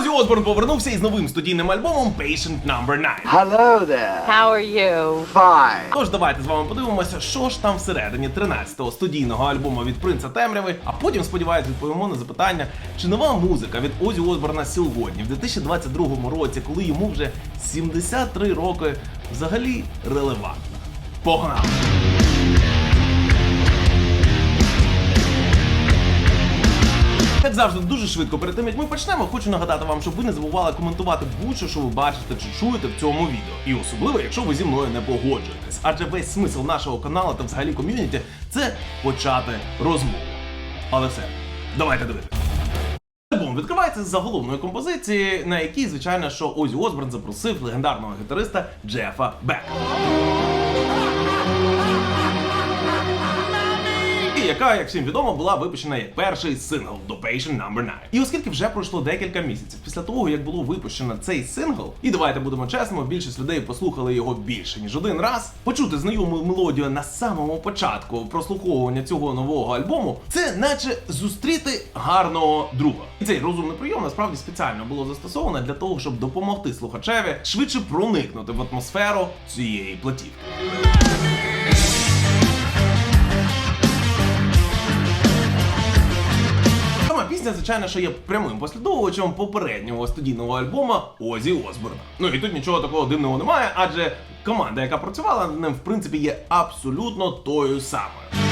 Озі Осборн повернувся із новим студійним альбомом Patient No. 9. Hello there. How are you? Fine. Тож давайте з вами подивимося, що ж там всередині 13-го студійного альбому від Принца Темряви, а потім, сподіваюсь, відповімо на запитання, чи нова музика від Озі Осборна сьогодні, в 2022 році, коли йому вже 73 роки, взагалі релевантна. Погнали! Як завжди, дуже швидко перед тим, як ми почнемо, хочу нагадати вам, щоб ви не забували коментувати будь-що, що ви бачите чи чуєте в цьому відео. І особливо, якщо ви зі мною не погоджуєтесь. Адже весь смисл нашого каналу та взагалі ком'юніті це почати розмову. Але все, давайте дивитися. Альбом відкривається з заголовної композиції, на якій, звичайно, що Озі Осборн запросив легендарного гітариста Джефа Бека. Яка, як всім відомо, була випущена як перший сингл до Patient No. 9. І оскільки вже пройшло декілька місяців після того, як було випущено цей сингл, і давайте будемо чесними, більшість людей послухали його більше ніж один раз. Почути знайому мелодію на самому початку прослуховування цього нового альбому, це наче зустріти гарного друга. І цей розумний прийом насправді спеціально було застосовано для того, щоб допомогти слухачеві швидше проникнути в атмосферу цієї платівки. Пісня, звичайно, що є прямим послідовувачем попереднього студійного альбома Озі Осборна. Ну і тут нічого такого дивного немає, адже команда, яка працювала над ним, в принципі, є абсолютно тою самою.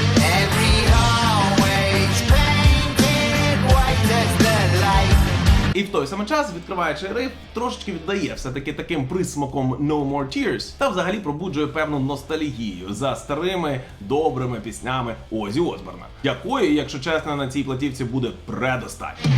І в той самий час, відкриваючи риф, трошечки віддає все-таки таким присмаком No More Tears та взагалі пробуджує певну ностальгію за старими добрими піснями Озі Осборна, якої, якщо чесно, на цій платівці буде предостатньо.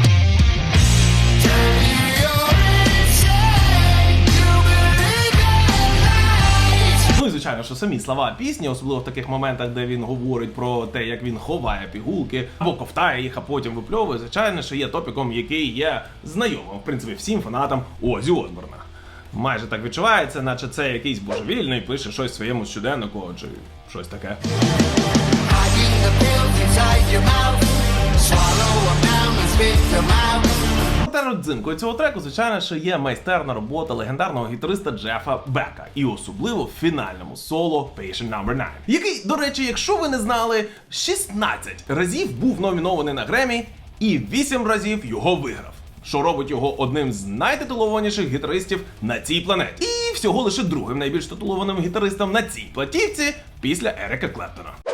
Ну і звичайно, що самі слова пісні, особливо в таких моментах, де він говорить про те, як він ховає пігулки або ковтає їх, а потім випльовує, звичайно, що є топіком, який є знайомим, в принципі, всім фанатам Озі Осборна. Майже так відчувається, наче це якийсь божевільний, пише щось своєму щоденнику чи щось таке. Swallow 'em down and spit родзинкою цього треку, звичайно, що є майстерна робота легендарного гітариста Джефа Бека, і особливо в фінальному соло Patient No. 9, який, до речі, якщо ви не знали, 16 разів був номінований на Гремі і 8 разів його виграв. Що робить його одним з найтитулованіших гітаристів на цій планеті, і всього лише другим найбільш титулованим гітаристом на цій платівці після Ерика Клептона.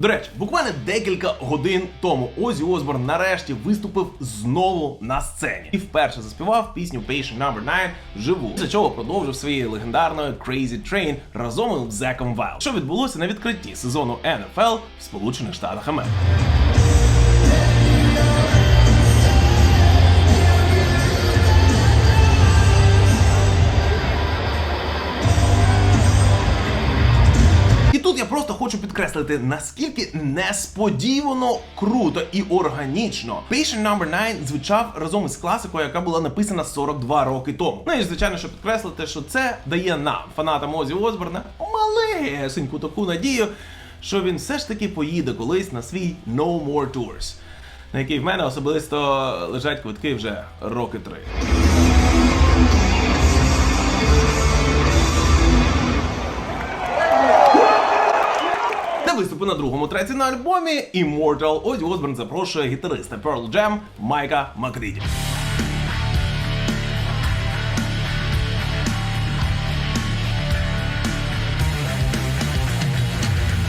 До речі, буквально декілька годин тому Озі Осборн нарешті виступив знову на сцені і вперше заспівав пісню Patient No. 9 живу, після чого продовжив своєю легендарною Crazy Train разом із Зеком Вайл, що відбулося на відкритті сезону NFL в Сполучених Штатах Америки. Я просто хочу підкреслити, наскільки несподівано круто і органічно Patient No. 9 звучав разом із класикою, яка була написана 42 роки тому. Ну і звичайно, що підкреслити, що це дає нам, фанатам Озі Осборна, малесеньку таку надію, що він все ж таки поїде колись на свій No More Tours, на який в мене особисто лежать квитки вже роки три. Для виступу на другому треці на альбомі Immortal Озі Осборн запрошує гітариста Pearl Jam Майка Макріді.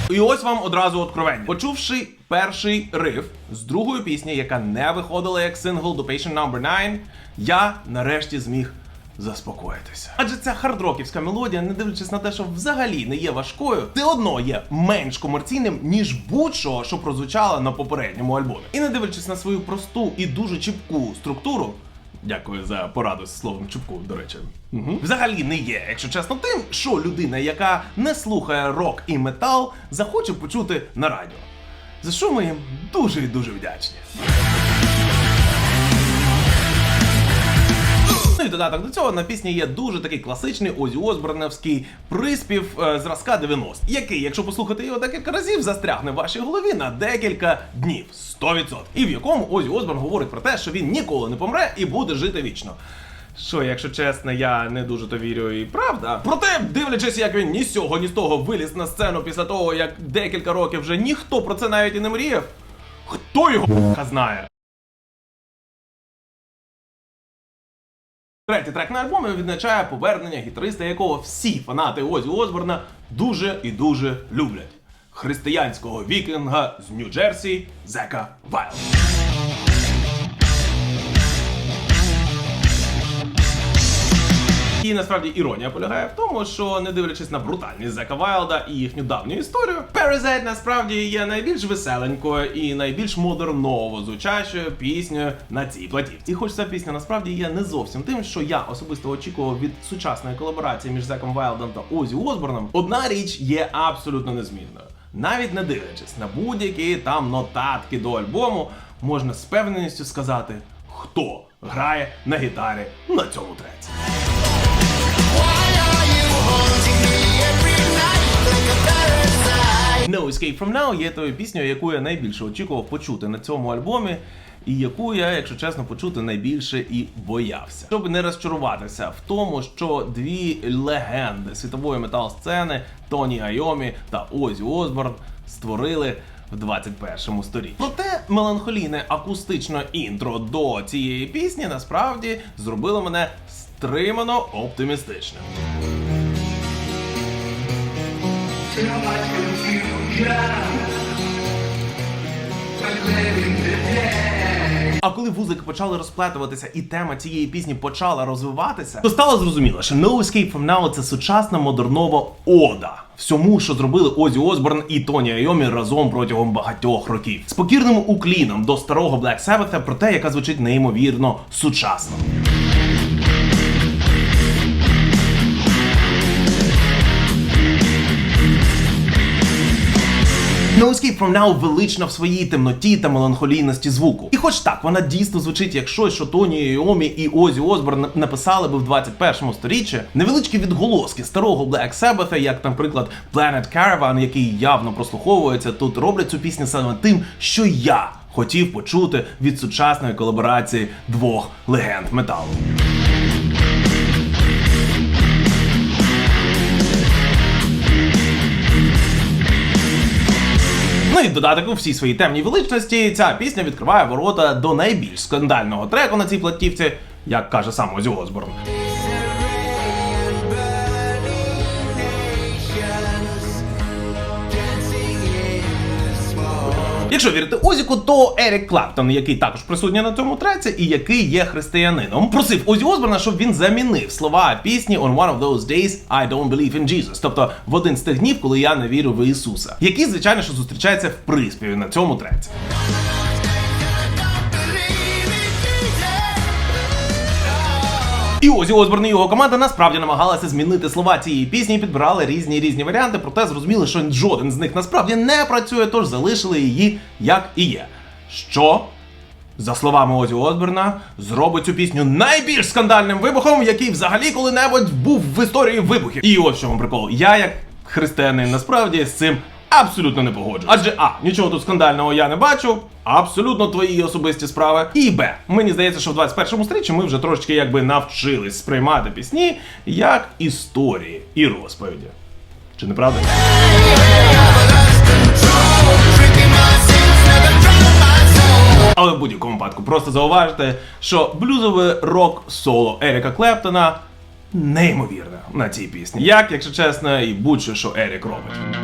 І ось вам одразу откровення. Почувши перший риф з другої пісні, яка не виходила як сингл до Patient No. 9, я нарешті зміг заспокоїтися. Адже ця хардроківська мелодія, не дивлячись на те, що взагалі не є важкою, все одно є менш комерційним, ніж будь-що, що прозвучало на попередньому альбомі. І не дивлячись на свою просту і дуже чіпку структуру. Дякую за пораду з словом чіпку, до речі. Угу. Взагалі не є, якщо чесно, тим, що людина, яка не слухає рок і метал, захоче почути на радіо. За що ми їм дуже і дуже вдячні. В додаток до цього на пісні є дуже такий класичний Озі Осборневський приспів е, зразка 90, який, якщо послухати його декілька разів, застрягне в вашій голові на декілька днів. 100%. І в якому Озі Осборн говорить про те, що він ніколи не помре і буде жити вічно. Що, якщо чесно, я не дуже то вірю і правда. Проте, дивлячись, як він ні з цього, ні з того виліз на сцену після того, як декілька років вже ніхто про це навіть і не мріяв. Хто його знає? Третій трек на альбомі відзначає повернення гітариста, якого всі фанати Озі Осборна дуже і дуже люблять. Християнського вікінга з Нью-Джерсі Зека Вайлд. І насправді іронія полягає в тому, що не дивлячись на брутальність Зека Вайлда і їхню давню історію, Parasite насправді є найбільш веселенькою і найбільш модерново звучащою піснею на цій платівці. І хоч ця пісня насправді є не зовсім тим, що я особисто очікував від сучасної колаборації між Зеком Вайлдом та Озі Осборном, одна річ є абсолютно незмінною. Навіть не дивлячись на будь-які там нотатки до альбому, можна з певненістю сказати, хто грає на гітарі на цьому треці. No Escape From Now є тою піснею, яку я найбільше очікував почути на цьому альбомі, і яку я, якщо чесно, почути найбільше і боявся. Щоб не розчаруватися в тому, що дві легенди світової метал-сцени Тоні Айомі та Озі Осборн створили. В 21 сторіччі. Проте меланхолійне акустичне інтро до цієї пісні насправді зробило мене стримано оптимістичним. А коли вузики почали розплетуватися і тема цієї пісні почала розвиватися, то стало зрозуміло, що No Escape From Now – це сучасна модернова ода всьому, що зробили Озі Осборн і Тоні Айомі разом протягом багатьох років. З покірним укліном до старого Black Sabbath, проте яка звучить неймовірно сучасно. From Now велична в своїй темноті та меланхолійності звуку. І хоч так, вона дійсно звучить як щось, що Тоні Іомі і Озі Осборн написали би в 21 сторіччі, невеличкі відголоски старого Black Sabbath, як, наприклад, Planet Caravan, який явно прослуховується, тут роблять цю пісню саме тим, що я хотів почути від сучасної колаборації двох легенд металу. Ну і додаток у всій своїй темній величності ця пісня відкриває ворота до найбільш скандального треку на цій платівці, як каже сам Озі Осборн. Якщо вірити Озіку, то Ерік Клаптон, який також присутній на цьому треці, і який є християнином, просив Озі Осборна, щоб він замінив слова пісні On one of those days I don't believe in Jesus, тобто в один з тих днів, коли я не вірю в Ісуса, який, звичайно, що зустрічається в приспіві на цьому треці. Озі Осборн і його команда насправді намагалася змінити слова цієї пісні і підбирали різні різні варіанти, проте зрозуміли, що жоден з них насправді не працює, тож залишили її як і є. Що? За словами Озі Осборна, зробить цю пісню найбільш скандальним вибухом, який взагалі коли-небудь був в історії вибухів. І ось в чому прикол. Я, як християнин, насправді з цим абсолютно не погоджуюсь. Адже А, нічого тут скандального я не бачу. Абсолютно твої особисті справи. І Б. Мені здається, що в 21 сторіччі ми вже трошечки якби навчились сприймати пісні як історії і розповіді. Чи не правда? Але в будь-якому випадку просто зауважте, що блюзове рок соло Еріка Клептона неймовірне на цій пісні. Як, якщо чесно, і будь-що, що Ерік робить.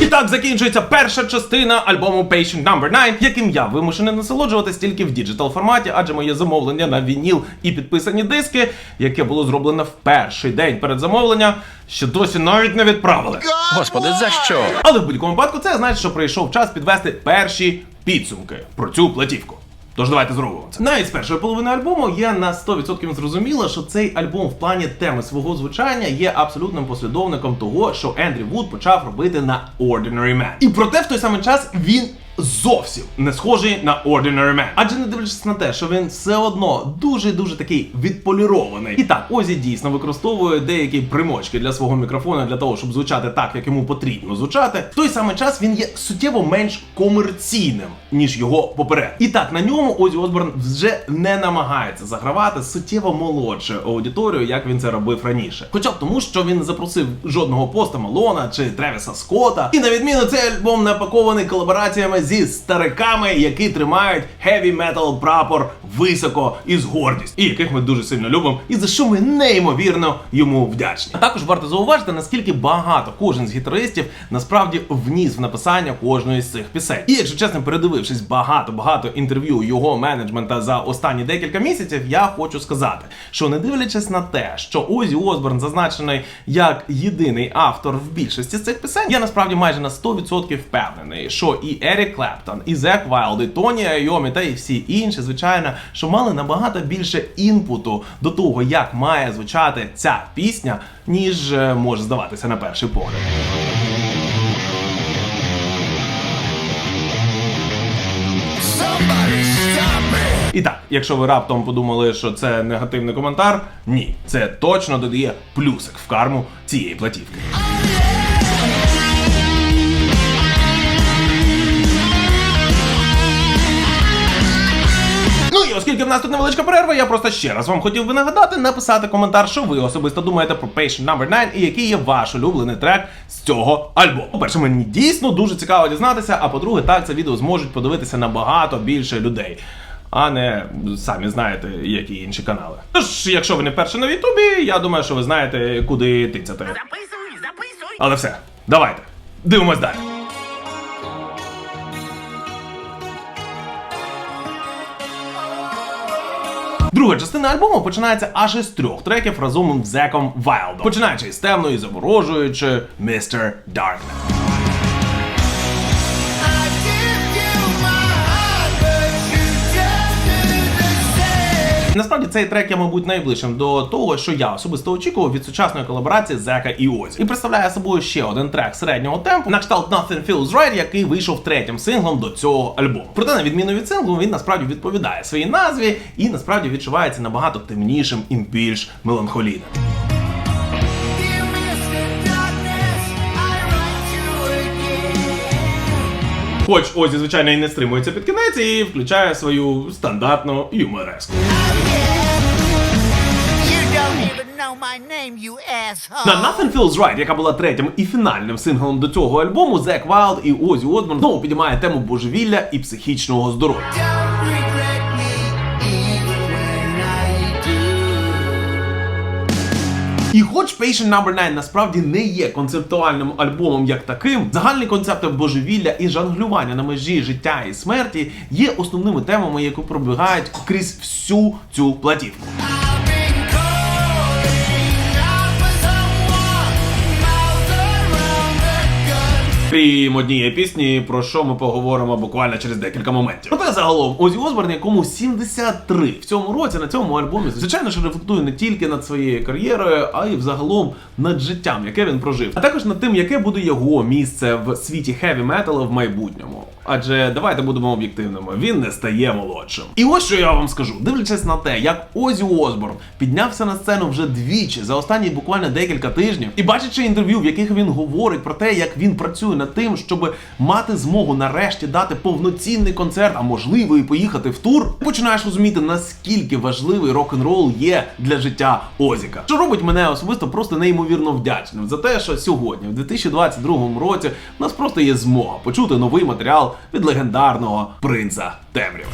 І так закінчується перша частина альбому Patient No. 9, яким я вимушений насолоджуватись тільки в діджитал форматі, адже моє замовлення на вініл і підписані диски, яке було зроблено в перший день перед замовлення, ще досі навіть не відправили. Господи, за що? Але в будь-якому випадку це значить, що прийшов час підвести перші підсумки про цю платівку. Тож давайте зробимо це. Навіть з першої половини альбому я на 100% зрозуміла, що цей альбом в плані теми свого звучання є абсолютним послідовником того, що Ендрі Вуд почав робити на Ordinary Man. І проте в той самий час він зовсім не схожий на Ordinary Man. Адже не дивлячись на те, що він все одно дуже дуже такий відполірований. І так, Озі дійсно використовує деякі примочки для свого мікрофона для того, щоб звучати так, як йому потрібно звучати. В той самий час він є суттєво менш комерційним, ніж його поперед. І так, на ньому Озі Осборн вже не намагається загравати суттєво молодшу аудиторію, як він це робив раніше. Хоча б тому, що він не запросив жодного поста Малона чи Тревіса Скотта. І на відміну цей альбом напакований колабораціями зі стариками, які тримають heavy metal прапор високо і з гордістю, і яких ми дуже сильно любимо, і за що ми неймовірно йому вдячні. А також варто зауважити, наскільки багато кожен з гітаристів насправді вніс в написання кожної з цих пісень. І якщо чесно, передивившись багато-багато інтерв'ю його менеджмента за останні декілька місяців, я хочу сказати, що не дивлячись на те, що Озі Осборн зазначений як єдиний автор в більшості з цих пісень, я насправді майже на 100% впевнений, що і Ерік Клептон, і Зек Вайлд, і Тоні Айомі та і всі інші, звичайно, що мали набагато більше інпуту до того, як має звучати ця пісня, ніж е, може здаватися на перший погляд. І так, якщо ви раптом подумали, що це негативний коментар, ні, це точно додає плюсик в карму цієї платівки. Оскільки в нас тут невеличка перерва, я просто ще раз вам хотів би нагадати написати коментар, що ви особисто думаєте про Patient Number 9 і який є ваш улюблений трек з цього альбому. По-перше, мені дійсно дуже цікаво дізнатися, а по-друге, так це відео зможуть подивитися набагато більше людей. А не самі знаєте, які інші канали. Тож, якщо ви не вперше на Ютубі, я думаю, що ви знаєте, куди тицяти. Записуй, записуй. Але все, давайте. Дивимось далі. Друга частина альбому починається аж із трьох треків разом з Зеком Вайлдом. Починаючи з темної, заворожуючи Mr. Darkness. Насправді цей трек є, мабуть, найближчим до того, що я особисто очікував від сучасної колаборації Зека і Озі. І представляє собою ще один трек середнього темпу на кшталт Nothing Feels Right, який вийшов третім синглом до цього альбому. Проте, на відміну від синглу, він насправді відповідає своїй назві і насправді відчувається набагато темнішим і більш меланхолійним. Хоч Озі, звичайно, і не стримується під кінець і включає свою стандартну юмореску. На Nothing Feels Right, яка була третім і фінальним синглом до цього альбому, Зек Вайлд і Озі Одман знову підіймає тему божевілля і психічного здоров'я. І хоч Patient Number 9 насправді не є концептуальним альбомом як таким, загальний концепт божевілля і жонглювання на межі життя і смерті є основними темами, які пробігають крізь всю цю платівку. Крім однієї пісні, про що ми поговоримо буквально через декілька моментів. Проте загалом Озі Осборн, якому 73 в цьому році на цьому альбомі, звичайно ж рефлектує не тільки над своєю кар'єрою, а й взагалом над життям, яке він прожив, а також над тим, яке буде його місце в світі хеві металу в майбутньому. Адже давайте будемо об'єктивними, він не стає молодшим. І ось що я вам скажу, дивлячись на те, як Озі Осборн піднявся на сцену вже двічі за останні буквально декілька тижнів, і бачачи інтерв'ю, в яких він говорить про те, як він працює над тим, щоб мати змогу нарешті дати повноцінний концерт, а можливо і поїхати в тур, починаєш розуміти, наскільки важливий рок-н-рол є для життя Озіка. Що робить мене особисто просто неймовірно вдячним за те, що сьогодні, в 2022 році, у нас просто є змога почути новий матеріал від легендарного принца Темряви.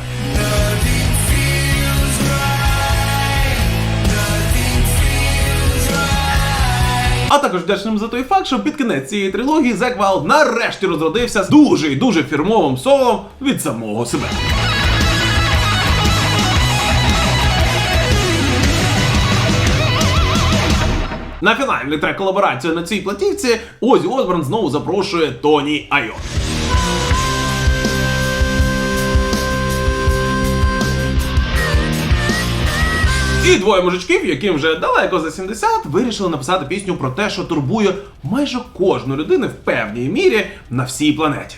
А також вдячним за той факт, що під кінець цієї трилогії Зек нарешті розродився з дуже і дуже фірмовим солом від самого себе. На фінальний трек колаборацію на цій платівці Озі Осборн знову запрошує Тоні Айо. І двоє мужичків, яким вже далеко за 70, вирішили написати пісню про те, що турбує майже кожну людину в певній мірі на всій планеті.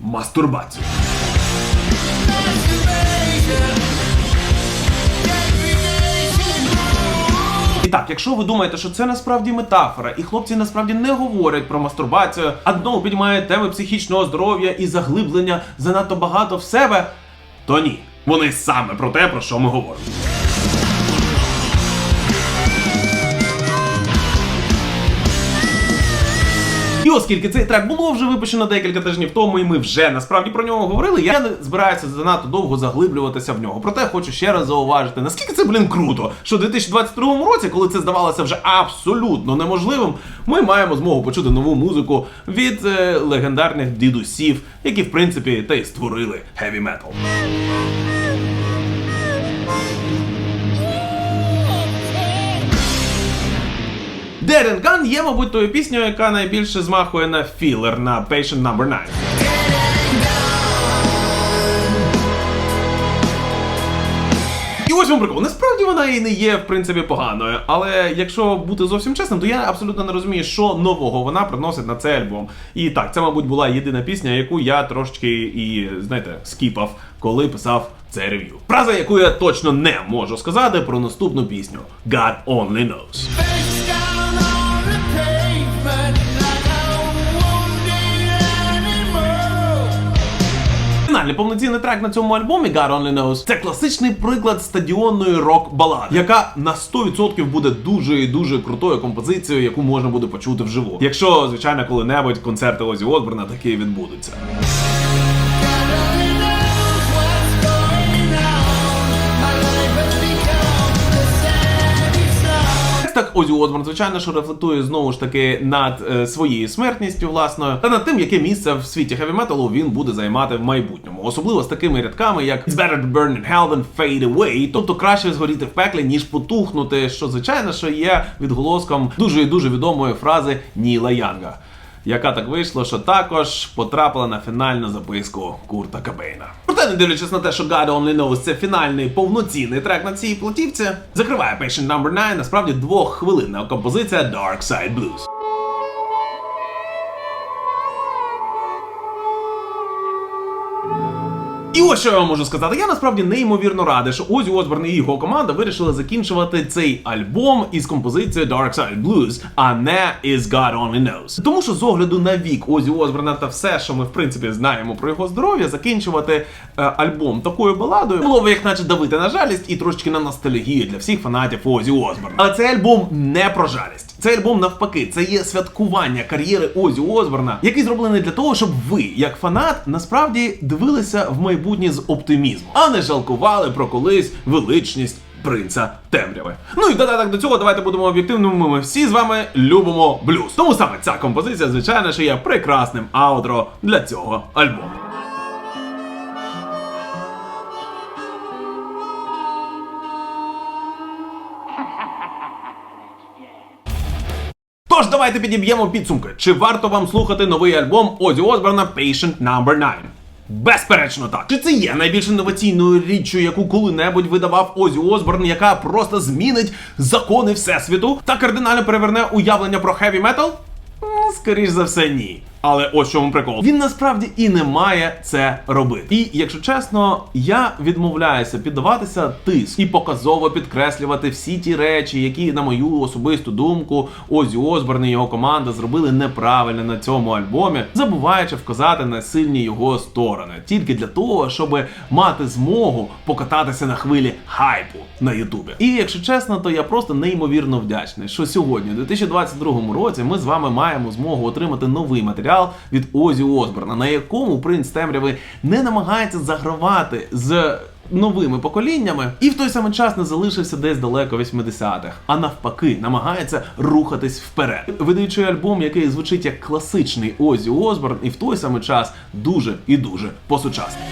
мастурбацію. І так, якщо ви думаєте, що це насправді метафора, і хлопці насправді не говорять про мастурбацію, а знову піднімають теми психічного здоров'я і заглиблення занадто багато в себе, то ні. Вони саме про те, про що ми говоримо. І оскільки цей трек було вже випущено декілька тижнів тому, і ми вже насправді про нього говорили, я не збираюся занадто довго заглиблюватися в нього. Проте хочу ще раз зауважити, наскільки це, блін, круто, що в 2022 році, коли це здавалося вже абсолютно неможливим, ми маємо змогу почути нову музику від е, легендарних дідусів, які в принципі та й створили heavy metal. Dead Gun є, мабуть, тою піснею, яка найбільше змахує на філер на Patient Number 9. І ось вам прикол. Насправді вона і не є в принципі поганою. Але якщо бути зовсім чесним, то я абсолютно не розумію, що нового вона приносить на цей альбом. І так, це, мабуть, була єдина пісня, яку я трошечки і знаєте, скіпав, коли писав це рев'ю. Фраза, яку я точно не можу сказати про наступну пісню God Only Knows. Фінальний повноцінний трек на цьому альбомі God Only Knows це класичний приклад стадіонної рок-балади, яка на 100% буде дуже і дуже крутою композицією, яку можна буде почути вживу. Якщо, звичайно, коли-небудь концерти Озі Осборна такі відбудуться. Так Озі Осборн, звичайно, що рефлектує знову ж таки над е, своєю смертністю, власною, та над тим, яке місце в світі хеві металу він буде займати в майбутньому. Особливо з такими рядками, як It's better to burn in hell than fade away, тобто краще згоріти в пеклі, ніж потухнути, що звичайно, що є відголоском дуже дуже відомої фрази Ніла Янга. Яка так вийшло, що також потрапила на фінальну записку Курта Кабейна. Проте, не дивлячись на те, що God Only Knows це фінальний повноцінний трек на цій платівці, закриває Patient No. 9 насправді двоххвилинна композиція Dark Side Blues. І ось що я вам можу сказати. Я насправді неймовірно радий, що Озі Осборн і його команда вирішили закінчувати цей альбом із композицією Dark Side Blues, а не із God Only Knows. Тому що з огляду на вік Озі Осборна та все, що ми в принципі знаємо про його здоров'я, закінчувати е, альбом такою баладою було б як наче давити на жалість і трошечки на ностальгію для всіх фанатів Озі Осборна. Але цей альбом не про жалість. Цей альбом навпаки, це є святкування кар'єри Озі Осборна, який зроблений для того, щоб ви, як фанат, насправді дивилися в майбутнє з оптимізмом, а не жалкували про колись величність принца темряви. Ну і додаток до цього, давайте будемо об'єктивними. Ми всі з вами любимо блюз. Тому саме ця композиція, звичайно, що є прекрасним аутро для цього альбому. Тож давайте підіб'ємо підсумки. Чи варто вам слухати новий альбом Озі Осборна Patient Number 9? Безперечно так. Чи це є найбільш інноваційною річчю, яку коли-небудь видавав Озі Осборн, яка просто змінить закони всесвіту та кардинально переверне уявлення про хеві метал? Скоріш за все, ні. Але ось чому прикол. Він насправді і не має це робити. І якщо чесно, я відмовляюся піддаватися тиску і показово підкреслювати всі ті речі, які, на мою особисту думку, Озі Осборн і його команда зробили неправильно на цьому альбомі, забуваючи вказати на сильні його сторони, тільки для того, щоб мати змогу покататися на хвилі хайпу на Ютубі. І якщо чесно, то я просто неймовірно вдячний, що сьогодні, у 2022 році, ми з вами маємо змогу отримати новий матеріал від Озі Осборна, на якому принц темряви не намагається загравати з. Новими поколіннями і в той самий час не залишився десь далеко 80-х, а навпаки, намагається рухатись вперед, видаючи альбом, який звучить як класичний Озі Осборн, і в той самий час дуже і дуже по-сучасному.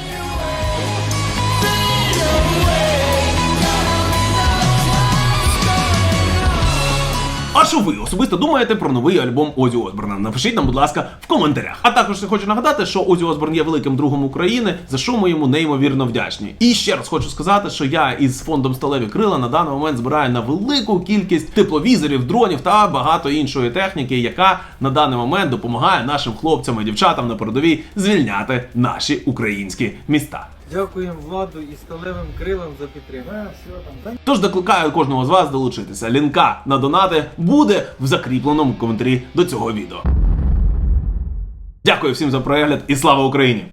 Що ви особисто думаєте про новий альбом Озі Осборна? Напишіть нам, будь ласка, в коментарях. А також хочу нагадати, що Озі Осборн є великим другом України, за що ми йому неймовірно вдячні. І ще раз хочу сказати, що я із фондом Сталеві Крила на даний момент збираю на велику кількість тепловізорів, дронів та багато іншої техніки, яка на даний момент допомагає нашим хлопцям і дівчатам на передовій звільняти наші українські міста. Дякуємо владу і сталевим крилам за підтримку. Тож докликаю кожного з вас долучитися. Лінка на донати буде в закріпленому коментарі до цього відео. Дякую всім за перегляд і слава Україні!